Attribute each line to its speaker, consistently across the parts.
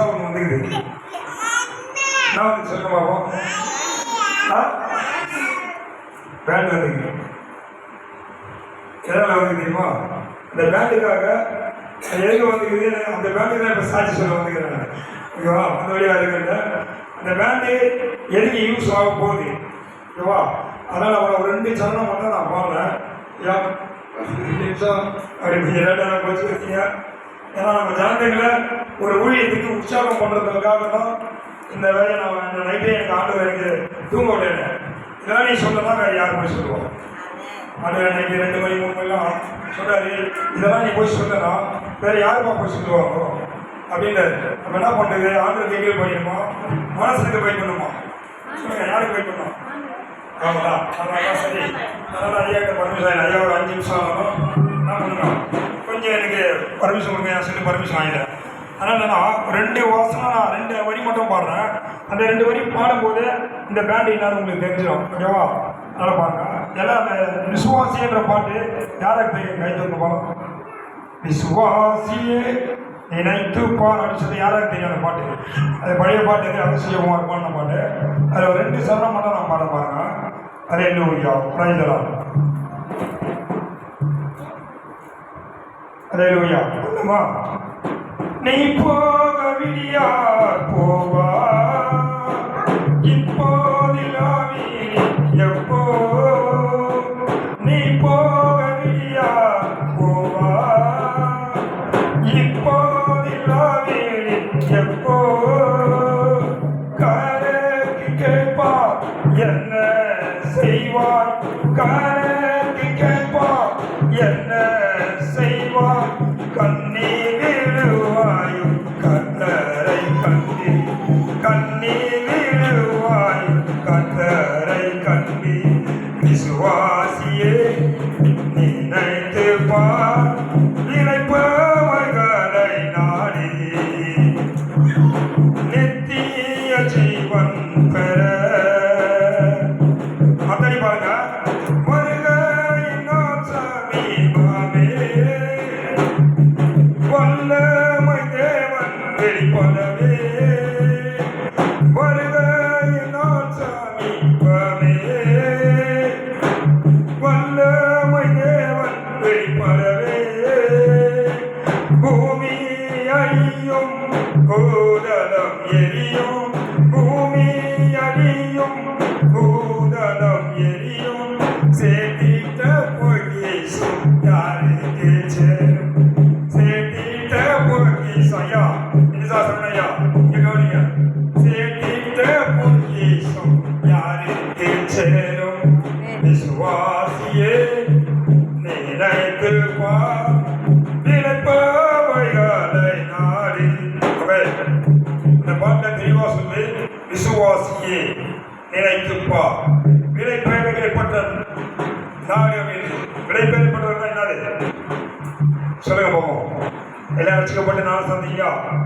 Speaker 1: புதுசாக ஒன்று வந்துக்குது என்ன வந்து சொல்லுங்க பாப்போம். பேண்ட் வந்துக்குது எதனால் வந்து தெரியுமா? இந்த பேண்டுக்காக எதுக்கு வந்துக்குது அந்த பேண்டுக்கு தான் இப்போ சாட்சி சொல்ல வந்துக்கிறேன் ஓகேவா? அந்த வழியாக இருக்கிற அந்த பேண்டு எதுக்கு யூஸ் ஆக போகுது? ஓகேவா? அதனால் அவனை ஒரு ரெண்டு சரணம் மட்டும் நான் பாடுறேன். ஐயா. ரெண்டு நிமிஷம். அப்படி கொஞ்சம் லேட்டாக வச்சு வச்சீங்க ஏன்னா நம்ம ஜனதைகளை ஒரு ஊழியத்துக்கு உற்சாகம் பண்ணுறதுக்காக தான் இந்த வேலையை நான் இந்த நைட்டே எனக்கு ஆண்டு எனக்கு தூங்க விட்டேன் இதெல்லாம் நீ சொல்லலாம் வேறு யார் போய் சொல்லுவோம் ஆண்டு நைட்டு ரெண்டு மணி மூணு மணிலாம் சொல்றாரு இதெல்லாம் நீ போய் சொல்லலாம் வேற யாருமா போய் சொல்லுவாங்க அப்படின்றாரு. நம்ம என்ன பண்ணுறது ஆண்டு எங்கே போயிடணுமா? மனசுக்கு போய் பண்ணுமா சொல்லுங்க யாருக்கு போய் பண்ணோம் ஆமாங்களா அதனால சரி. அதனால ஐயாட்ட பர்மிஷன் ஐயா ஒரு அஞ்சு நிமிஷம் ஆகணும். நான் பண்ணுங்க கொஞ்சம் எனக்கு பர்மிஷன் கொடுங்க நான் சொல்லி பர்மிஷன் வாங்கிட்டேன். அதனால் நான் ரெண்டு வாசனம் நான் ரெண்டு வரி மட்டும் பாடுறேன். அந்த ரெண்டு வரி பாடும்போது இந்த பேண்ட் எல்லாரும் உங்களுக்கு தெரிஞ்சிடும். ஓகேவா? நல்லா பாருங்க. எல்லாம் அந்த விசுவாசின்ற பாட்டு யாருக்கு தெரியும் கை தந்து பாடம் விசுவாசியே நினைத்து பார் அப்படின்னு சொல்லி யாராவது தெரியும் அந்த பாட்டு? அது பழைய பாட்டு எது? அவசியமாக பாடின பாட்டு. அதில் ரெண்டு சரணம் மட்டும் நான் பாட பாருங்க. என்ன லூயா பிரைதலாம் அதே லூயா இல்லைம்மா நீ போக விடியா போவா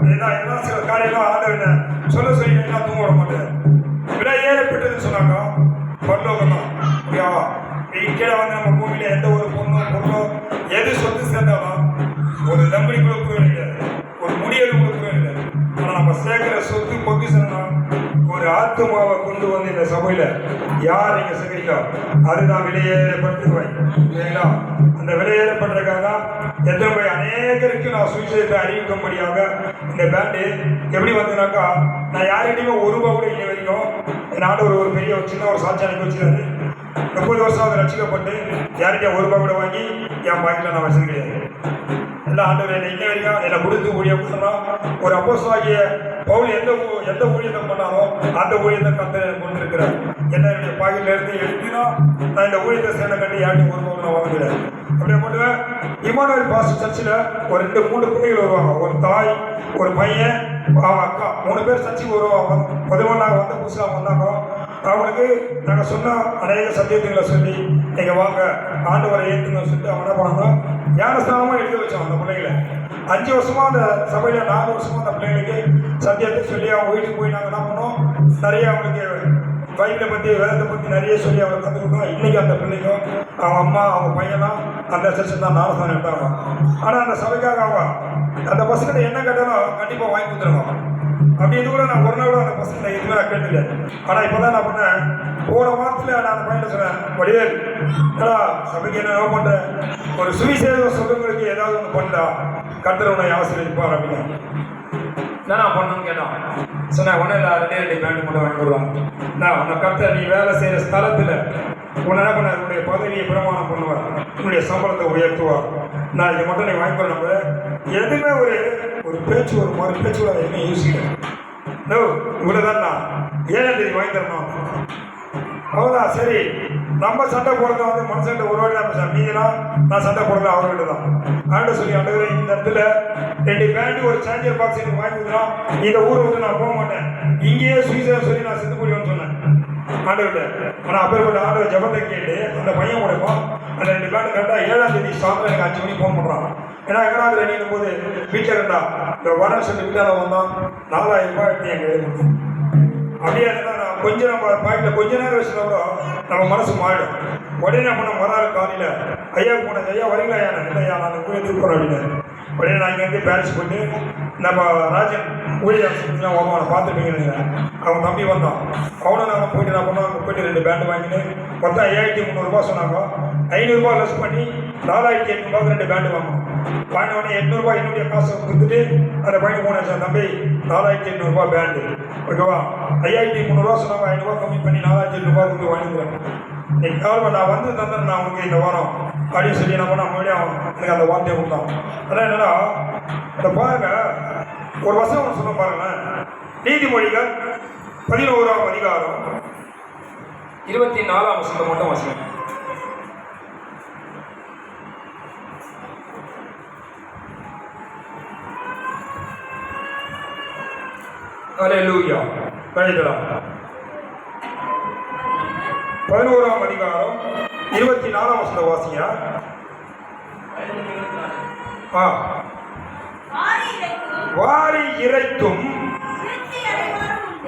Speaker 1: ஏன்னா இதுதான் சில காரியெல்லாம் ஆண்டவர் என்ன சொல்ல சொல்லி நான் தூங்க விட மாட்டேன் விலை ஏறப்பட்டதுன்னு சொன்னாக்கா பரலோகம் தான் ஓகேவா கீழே வந்து நம்ம பூமியில எந்த ஒரு பொண்ணோ பொண்ணும் எது சொத்து சேர்ந்தாலும் ஒரு தம்பி கூட போய் கிடையாது ஒரு முடியல் கூட போய் கிடையாது ஆனால் நம்ம சேர்க்கிற சொத்து பொக்கிசனா ஒரு ஆத்மாவை கொண்டு வந்து இந்த சபையில யார் நீங்க சேர்க்கிறீங்களோ அதுதான் விலையேறப்பட்டுருவேன் இல்லைங்களா? அந்த விலையேறப்பட்டிருக்காங்க எத்தனை போய் அநேகருக்கு நான் சுவிசேஷத்தை அறிவிக்கும்படியாக இந்த பேண்டு எப்படி வந்ததுனாக்கா நான் யார்கிட்டயுமே ஒரு ரூபா கூட இல்லை வரைக்கும். என் ஒரு ஒரு பெரிய ஒரு சின்ன ஒரு சாட்சி அனுப்பி வச்சிருக்காரு முப்பது வருஷம் அதை ரசிக்கப்பட்டு யார்கிட்டயும் ஒரு ரூபா கூட வாங்கி என் பாக்கெட்டில் நான் வச்சது கிடையாது. எல்லா ஆண்டவர் என்னை இன்ன வரைக்கும் என்னை கொடுத்து ஊழியம் சொன்னால் ஒரு அப்போஸ் ஆகிய பவுல் எந்த எந்த ஊழியத்தை பண்ணாலும் அந்த ஊழியத்தை கத்த கொடுத்துருக்கிறார். என்ன என்னுடைய பாக்கெட்ல இருந்து எழுதினா நான் இந்த ஊழியத்தை சேர்ந்த கட்டி யார்ட்டும் ஒரு நான் வாங்குகிறேன் அப்படியே பண்ணுவேன் இமானுவல் பாஸ் சர்ச்சில் ஒரு ரெண்டு மூணு பிள்ளைகள் வருவாங்க. ஒரு தாய் ஒரு பையன் அவன் அக்கா. மூணு பேர் சர்ச்சுக்கு வருவாங்க. பொதுவாக நாங்கள் வந்த புதுசாக வந்தாங்க. அவங்களுக்கு நாங்கள் சொன்ன அநேக சத்தியத்துங்களை சொல்லி நீங்கள் வாங்க ஆண்டவரை ஏற்றுங்கன்னு சொல்லிட்டு அவன் என்ன பண்ணான் ஞானஸ்தானமாக எழுதி வச்சான் அந்த பிள்ளைகளை. அஞ்சு வருஷமா அந்த சபையில் நாலு வருஷமா அந்த பிள்ளைங்களுக்கு சத்தியத்தை சொல்லி அவங்க வீட்டுக்கு போய் நாங்கள் என்ன பண்ணோம்? நிறைய அவங்களுக்கு பைபிளை பற்றி வேதத்தை பற்றி நிறைய சொல்லி அவங்க கற்றுக்கிட்டோம் இன்னைக்கு அந்த பிள்ளைக்கும் அவன் அம்மா அவங்க பையனும் அந்த செஷன் தான் ஞானஸ்தானம் எடுத்தாங்க. ஆனால் அந்த சபைக்காக அவன் அந்த பசங்கிட்ட என்ன கேட்டாலும் கண்டிப்பாக வாங்கி கொடுத்துருவான் அப்படி இது கூட நான் ஒரு நாள் அந்த பசங்க இதுவே நான் கேட்டுல ஆனால் இப்போ தான் நான் பண்ணேன் போன வாரத்தில் நான் அந்த பையன் சொன்னேன் வடிவேல் ஏடா சபைக்கு என்ன பண்ணுறேன் ஒரு சுவிசேஷ சொல்லுங்களுக்கு ஏதாவது ஒன்று பண்ணா கர்த்தர் உன்னை ஆசிரியப்பார் அப்படின்னு.
Speaker 2: என்னண்ணா பண்ணணும்னு கேட்டான். சொன்னேன் ஒன்றும் இல்லை ரெண்டே ரெண்டு பேண்ட் மட்டும் வாங்கி கொடுவாங்க நான் உன்னை கத்த நீ வேலை செய்கிற ஸ்தலத்தில் உன்னை என்ன பண்ண உன்னுடைய பதவியை பிரமாணம் பண்ணுவார் உன்னுடைய சம்பளத்தை உயர்த்துவார் நான் இதை மட்டும் நீ வாங்கி நம்ம எதுவுமே ஒரு ஒரு பேச்சு ஒரு மாதிரி பேச்சு எதுவுமே யோசிக்கிறேன் நோ இவ்வளோதான் நான். ஏழாம் தேதி வாங்கி தரணும் அவதான் சரி. நம்ம சண்டை போடுறத வந்து மனுஷன்ட்ட ஒரு வாழ்க்கை தான் நான் சண்டை போடுறது அவர்கிட்ட தான். ஆண்டு சொல்லி ஆண்டு இந்த இடத்துல. ரெண்டு பேண்ட் ஒரு சார்ஜர் பாக்ஸ் எனக்கு வாங்கி கொடுக்குறோம் இந்த ஊரை விட்டு நான் போக மாட்டேன். இங்கேயே சுவிசேஷம் சொல்லி நான் செத்து போயிடுவேன்னு சொன்னேன். ஆண்டவர்கிட்ட ஆனால் அப்பேற்பட்ட ஆண்டவர் ஜபத்தை கேட்டு அந்த பையன் உடைப்போம் அந்த ரெண்டு பேரும் கரெக்டாக ஏழாம் தேதி சாயந்தரம் எனக்கு அஞ்சு மணிக்கு ஃபோன் பண்ணுறான் ஏன்னா எங்கடாவது ரெண்டு போது வீட்டில் இருந்தா இந்த வர சொல்லி வீட்டால் வந்தான் நாலாயிரம் ரூபாய் எடுத்து எங்கள் எழுதி அப்படியே இருந்தா நான் கொஞ்சம் நம்ம பாக்கெட்டில் கொஞ்ச நேரம் வச்சுனா கூட நம்ம மனசு மாறிடும். உடனே பண்ண வராது காலையில் ஐயா போனது ஐயா வரீங்களா ஐயா நான் இல்லையா நான் கூட திருப்பறேன் அப்படின்னு. உடனே நான் இங்கேருந்து பேரிஸ் போயிட்டு நம்ம ராஜன் ஊழியர் அவனை பார்த்துருப்பீங்க அவன் தம்பி வந்தான். அவனும் நாங்கள் போயிட்டு நான் பண்ணோம்? அங்கே போயிட்டு ரெண்டு பேண்ட் வாங்கிட்டு மொத்தம் ஐயாயிரத்தி முந்நூறுரூபா சொன்னாங்க. ஐநூறுரூபா லெஸ் பண்ணி நாலாயிரத்தி எட்நூறுபாக்கு ரெண்டு பேண்ட் வாங்கணும் வாங்கின உடனே எட்நூறுபா என்னுடைய காசு கொடுத்துட்டு அந்த பையன் போனேன் தம்பி நாலாயிரத்தி எட்நூறுபா பேண்டு. ஓகேவா? ஐயாயிரத்தி முந்நூறுரூவா சொன்னாங்க ஐநூறுபா கம்மி பண்ணி நாலாயிரத்தி எட்நூறுபா கொடுத்து வாங்கிக்கிறேன். நீங்கள் கால் நான் வந்து தந்தேன் நான் உங்களுக்கு இந்த வாரம். அப்படின்னு சொல்லி என்ன பண்ண மறுபடியும் எனக்கு அந்த வார்த்தையை கொடுத்தான் அதான் என்னன்னா இந்த பாருங்க ஒரு வசனம் ஒன்று சொன்ன பாருங்களேன். நீதிமொழிகள் பதினோராம் அதிகாரம் இருபத்தி நாலாம் வசனம் மட்டும் வசனம் Hallelujah. கழிக்கலாம் பதினோராம் அதிகாரம் இருபத்தி நாலாம் வசன வாசியா? ஆ.
Speaker 3: வாரி
Speaker 1: இறைத்தும்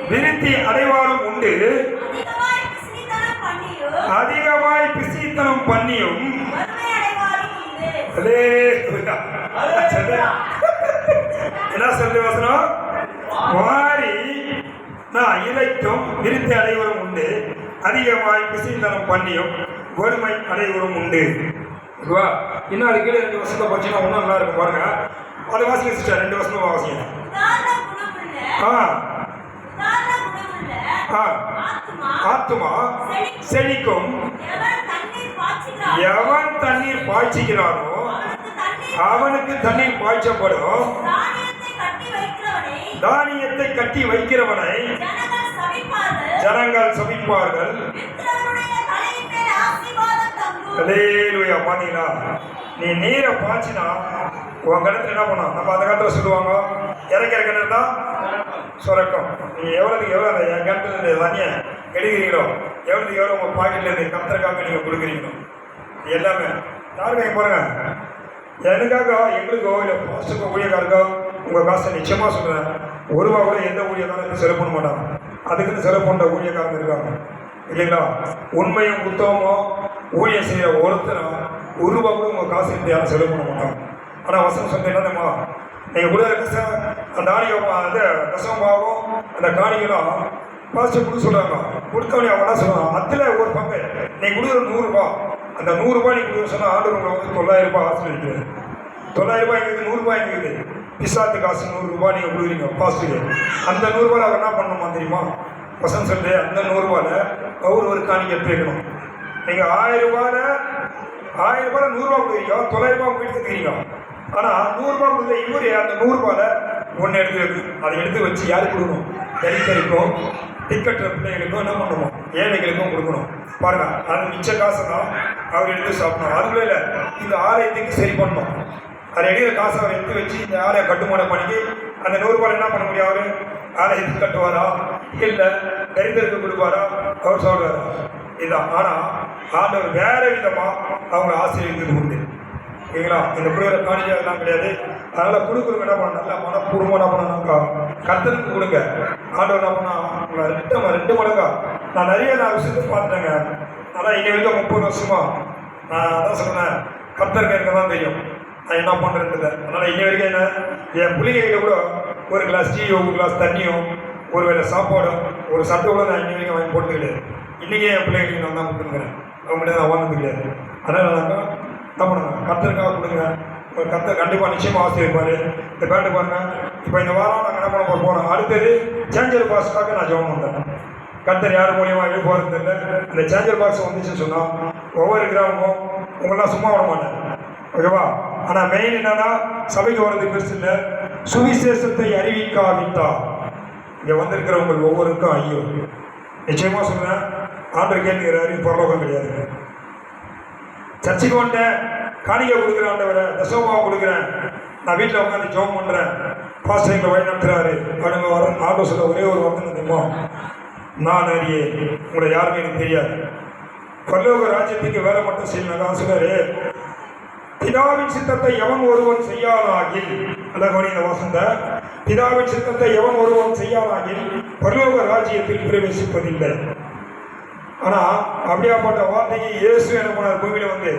Speaker 3: விருத்தி அடைவாரும் உண்டு. அதிகமாய் பண்ணியும்,
Speaker 1: பிசித்தனம் பண்ணியும் என்ன சொல்ற வசனம்? வாரி நான் இறைத்தும் விருத்தி அடைவரும் உண்டு. அதிகமாய் பிசித்தனம் பண்ணியும் வறுமை அடைவரும் உண்டு. இன்னும் அது கீழே ரெண்டு வருஷத்தை போச்சுன்னா இன்னும் நல்லா இருக்கும் பாருங்க. அதை வாசிக்க சிஸ்டர். ரெண்டு வருஷமா வாசிங்க. ஆ. ஆ.
Speaker 3: ஆத்துமா,
Speaker 1: செழிக்கும்.
Speaker 3: எவன் தண்ணீர்
Speaker 1: தண்ணீர்
Speaker 3: அவனுக்கு தண்ணீர்
Speaker 1: பாய்ச்சப்படும்.
Speaker 3: தானியத்தை கட்டி வைக்கிறவனை தங்கும்.
Speaker 1: அலேலுயா பாத்தீங்களா? நீ நீரை பாய்ச்சினா உன் கிணத்துல என்ன பண்ணும்? நம்ம அந்த காலத்துல சொல்லுவாங்க. இறக்கிற கிணறு தான் சுரக்கம். நீ எவ்வளவுக்கு எவ்வளோ அந்த என் கிணத்துல இருந்து தண்ணியை எடுக்கிறீங்களோ எவ்வளவுக்கு எவ்வளோ உங்கள் பாக்கெட்ல இருந்து கத்திரக்காக நீங்கள் கொடுக்குறீங்களோ எல்லாமே. இங்க பாருங்க. எனக்காக எங்களுக்கோ இல்லை பாஸ்டுக்கோ ஊழியக்காருக்கோ உங்கள் காசை நிச்சயமாக சொல்கிறேன் ஒரு ரூபா கூட எந்த ஊழியக்காரனுக்கும் செலவு பண்ண மாட்டாங்க. அதுக்குன்னு செலவு பண்ணுற ஊழியக்காரங்க இருக்காங்க. இல்லைங்களா? உண்மையும் உத்தமமும் ஊழியம் செய்கிற ஒருத்தரும் ஒரு ரூபா கூட உங்கள் காசு இருந்து யாரும் செலவு பண்ண மாட்டாங்க. ஆனால் வசனம் சொன்ன என்னதுமா நீங்கள் கூட கச அந்த ஆணியம் அந்த கசம்பாவும் அந்த காணிகளும் பாஸ்டர் கொடுக்க சொல்கிறாங்க கொடுத்தவனே அவன் என்ன சொல்லுவான் அதில் ஒரு பங்கு. நீ கொடுக்குற நூறுரூபா அந்த நூறுரூபா நீ கொடுக்க சொன்னால் ஆண்டு உங்களை வந்து தொள்ளாயிரம் ரூபாய் ஆசிரியர் தொள்ளாயிரம் ரூபாய் எங்களுக்கு நூறுரூபா எங்களுக்கு பிசாத்து காசு நூறுரூபா நீங்கள் கொடுக்குறீங்க பாஸ்ட்டுக்கு அந்த நூறுரூவா அவர் என்ன பண்ணணுமா தெரியுமா? பசங்க சொல்லு அந்த நூறுரூவாவில் அவர் ஒரு காணிக்கை எடுத்துக்கணும் நீங்கள் ஆயிரம் ரூபாயில் ஆயிரம் ரூபாயில் நூறுரூவா கொடுக்குறீங்க தொள்ளாயிரம் ரூபாய் போயிட்டு கொடுக்குறீங்க ஆனால் நூறுரூபா கொடுத்த இவர் அந்த நூறுரூபாவில் ஒன்று எடுத்து வைக்கு அதை எடுத்து வச்சு யாருக்கு கொடுக்கணும்? தலித்தருக்கும் டிக்கெட் பிள்ளைகளுக்கும் என்ன பண்ணணும்? ஏழைகளுக்கும் கொடுக்கணும். பாருங்க அது மிச்ச காசை தான் அவர் எடுத்து சாப்பிடணும். அதுக்குள்ள இல்லை இந்த ஆலயத்துக்கு சரி பண்ணணும். அது எடுக்கிற காசை அவர் எடுத்து வச்சு இந்த ஆலய கட்டுமான பணிக்கு அந்த நூறு என்ன பண்ண முடியும் அவரு? எடுத்து கட்டுவாரா? இல்லை தரித்திரத்துக்கு கொடுப்பாரா? அவர் சொல்றாரா. இதுதான் ஆனால் ஆண்டவர் வேறு விதமாக அவங்க ஆசிரியர்களுக்கு உண்டு. சரிங்களா இந்த பிள்ளைகளை காணிக்கை எல்லாம் கிடையாது. அதனால் கொடுக்குறவங்க என்ன பண்ண நல்லா மனப்பூர்வமாக என்ன பண்ணணும்க்கா? கத்தனுக்கு கொடுங்க. ஆண்டவர் என்ன பண்ணால் உங்களை ரெண்டு ரெண்டு மடங்கா. நான் நிறைய நான் விஷயத்தை பார்த்துட்டேங்க. ஆனால் இங்கே வரைக்கும் முப்பது வருஷமா. நான் அதான் சொன்னேன் கத்தருக்கு எனக்கு தான் தெரியும். நான் என்ன பண்ணுறேன்றது அதனால் இன்ன வரைக்கும் என்ன என் பிள்ளைங்க கூட ஒரு கிளாஸ் டீயோ ஒரு கிளாஸ் தண்ணியோ ஒரு வேளை சாப்பாடோ ஒரு சட்டை கூட நான் இன்ன வரைக்கும் வாங்கி போட்டது கிடையாது. இன்றைக்கே என் பிள்ளைங்களுக்கு நான் தான் கொடுத்துருக்கிறேன் அவங்ககிட்ட நான் வாங்கினது கிடையாது. அதனால் நாங்கள் என்ன பண்ணுங்க கத்தருக்காக கொடுங்க ஒரு கத்தை கண்டிப்பாக நிச்சயமாக ஆசிரியப்பார் இந்த பேட்டு பாருங்கள் இப்போ இந்த வாரம் நாங்கள் என்ன பண்ண போகிறோம் அடுத்தது சேஞ்சர் பாஸ்க்காக நான் ஜெபம் பண்ணுறேன் கத்தர் யார் மூலியமாக எழுதி போகிறது இல்லை இந்த சேஞ்சர் பாக்ஸ் வந்துச்சுன்னு சொன்னால் ஒவ்வொரு கிராமமும் உங்களெல்லாம் சும்மா விட மாட்டேன் ஓகேவா ஆனால் மெயின் என்னன்னா சபைக்கு வர்றது பெருசு இல்லை. சுவிசேஷத்தை அறிவிக்காவிட்டா இங்கே வந்திருக்கிறவங்க ஒவ்வொருக்கும் ஐயோ நிச்சயமாக சொல்கிறேன் ஆண்டு கேட்கிறாரு பரலோகம் கிடையாது. சர்ச்சுக்கு வந்துட்டேன் காணிக்கை கொடுக்குறேன் ஆண்டவரை தசோமாவை கொடுக்குறேன். நான் வீட்டில் உட்காந்து ஜோம் பண்ணுறேன் பாஸ்டர் எங்களை வழி நடத்துறாரு. அப்படின்னு வர ஆண்டோ ஒரே ஒரு வார்த்தை தெரியுமா? நான் அறியே உங்களை யாருமே எனக்கு தெரியாது. பரலோக ராஜ்யத்துக்கு வேலை மட்டும் செய்யணும் சொன்னாரு பிதாவின் சித்தத்தை எவன் ஒருவன் செய்யானாகில் அழகோனி இந்த வசந்த பிதாவின் சித்தத்தை எவன் ஒருவன் செய்யானாகில் பரலோக ராஜ்யத்தில் பிரவேசிப்பதில்லை. ஆனா அப்படியாப்பட்ட வார்த்தைக்கு இயேசு என்ன போனார் பூமியில வந்து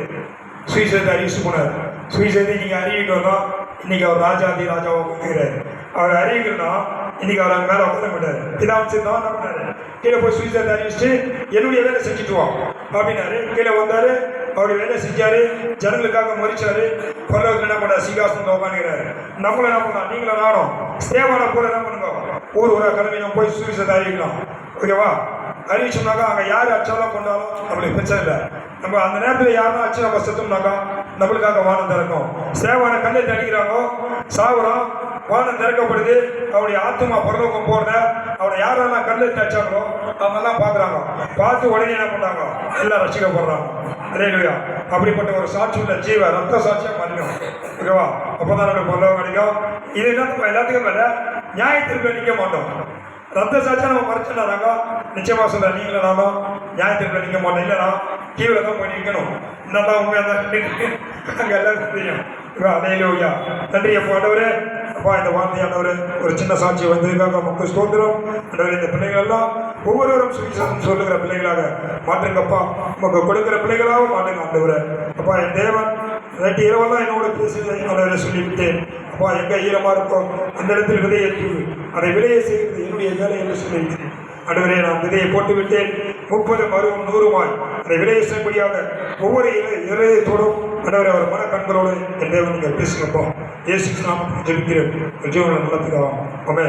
Speaker 1: சுவிசேஷத்தை அறிவிச்சு போனார். சுயசேதை நீங்க அறிவிக்கணும் இன்னைக்கு அவர் ராஜாதி ராஜாவை கொடுக்கிறார் அவர் அறிவிக்கணும்னா இன்னைக்கு அவர் அங்க மேல உட்கார மாட்டார் பிதாவின் சித்தம் என்ன பண்ணாரு? கீழே போய் சுவிசேஷத்தை அறிவிச்சுட்டு என்னுடைய வேலை செஞ்சுட்டு வா அப்படின்னாரு. கீழே வந்தாரு. அவருடைய வேலை செஞ்சாரு ஜனங்களுக்காக மறிச்சாரு பரலோகத்தில் என்ன பண்ணார்? சிங்காசனத்தை உட்காந்துக்கிறாரு நம்மளும் என்ன பண்ணலாம்? நீங்களும் நானும் சேவான போல என்ன பண்ணுங்க? ஊர் ஊரா கிளம்பி நம்ம போய் சுவிசேஷத்தை அறிவிக்கலாம் ஓகேவா அறிவிச்சோம்னாக்கா அங்கே யார் அச்சாலும் கொண்டாலும் நம்மளுக்கு பிரச்சனை இல்லை. நம்ம அந்த நேரத்தில் யாரும் அச்சு நம்ம செத்தோம்னாக்கா நம்மளுக்காக வானம் திறக்கும். சேவான கல்லை தடிக்கிறாங்க சாகுறோம் வானம் திறக்கப்படுது. அவருடைய ஆத்மா பரலோகம் போகிறத அவனை யாரெல்லாம் கல்லை தச்சாங்களோ அவங்கெல்லாம் பார்க்குறாங்க. பார்த்து உடனே என்ன பண்ணாங்க? எல்லாம் ரசிக்கப்படுறாங்க. அதே இல்லையா? அப்படிப்பட்ட ஒரு சாட்சி உள்ள ஜீவ ரத்த சாட்சியாக மாறிடும். ஓகேவா? அப்போதான் நம்மளுக்கு பரலோகம் கிடைக்கும் இது என்ன எல்லாத்துக்கும் மேலே நியாயத்திற்கு நிற்க மாட்டோம். ரத்த சாட்சியா நம்ம மறைச்சிடறாங்க. நிச்சயமா சொல்ல நீங்களும் நானும் நியாயத்திற்கு நிற்க மாட்டோம். இல்லைனா கீழே தான் போய் நிற்கணும் என்னதான் உண்மையாக தான் அங்கே எல்லாருக்கும் தெரியும். இவா, அல்லேலூயா நன்றி அப்போ ஆண்டவரே. அப்பா இந்த வார்த்தை ஒரு சின்ன சாட்சி வந்து மக்கள் ஸ்தோத்திரம். ஆண்டவரே இந்த பிள்ளைகள் எல்லாம் ஒவ்வொருவரும் சுவிசேஷம் சொல்லுகிற பிள்ளைகளாக மாற்றுங்கப்பா உமக்கு கொடுக்கிற பிள்ளைகளாக மாற்றுங்க ஆண்டவரை. அப்பா என் தேவன் நேற்று இரவெல்லாம் என்னோட பேசுவதை ஆண்டவரை சொல்லிவிட்டேன். அப்பா எங்க ஈரமா இருக்கோம் அந்த இடத்தில் விதையை தூவு அதை விலையை செய்கிறது என்னுடைய வேலை என்று சொல்லியிருக்கிறேன் அடுவரே நான் விதையை போட்டுவிட்டேன். முப்பது மருவும் நூறுமாய். அதை விலையை செய்யப்படியாக ஒவ்வொரு இலை இலையத்தோடும் அடுவரை அவர் மன கண்களோடு என் தேவன் நீங்கள் பேசுங்கப்பா. இயேசு நாமத்தில் ஜெபிக்கிறேன். ஜீவனை நடத்துகிறோம். அமே